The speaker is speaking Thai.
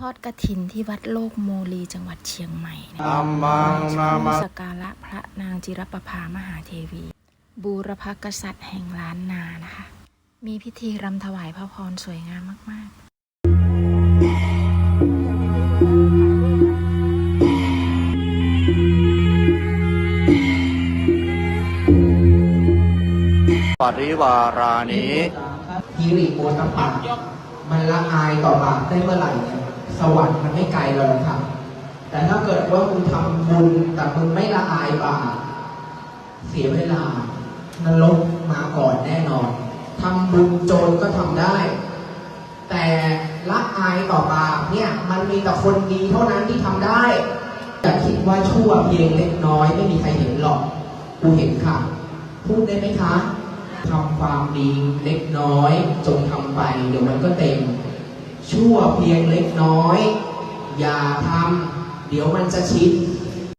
ทอดกระถินที่วัดโลกโมลีจังหวัดเชียงใหม่นะอัมมังนามาสักการะพระนางจิรประภามหาเทวี บูรพกษัตริย์แห่งล้านนานะคะ มีพิธีรำถวายพระพรสวยงามมาก ๆปริวารานิฮิริโอตปะมันละอายต่อบาปได้เมื่อไหร่เนี่ย สวรรค์มันไม่ไกลเราหรอกครับ แต่ถ้าเกิดว่ามึงทำบุญแต่มึงไม่ละอายบาปเสียเวลานรกมาก่อนแน่นอนทำบุญโจรก็ทำได้ แต่ละอายต่อบาปเนี่ย มันมีแต่คนดีเท่านั้นที่ทำได้อย่าคิดว่าชั่วเพียงเล็กน้อยไม่มีใครเห็นหรอกกูเห็นค่ะ พูดได้ไหมคะทำความดีเล็กน้อย จงทำไป เดี๋ยวมันก็เต็ม ชั่วเพียงเล็กน้อย อย่าทำเดี๋ยวมันจะชิด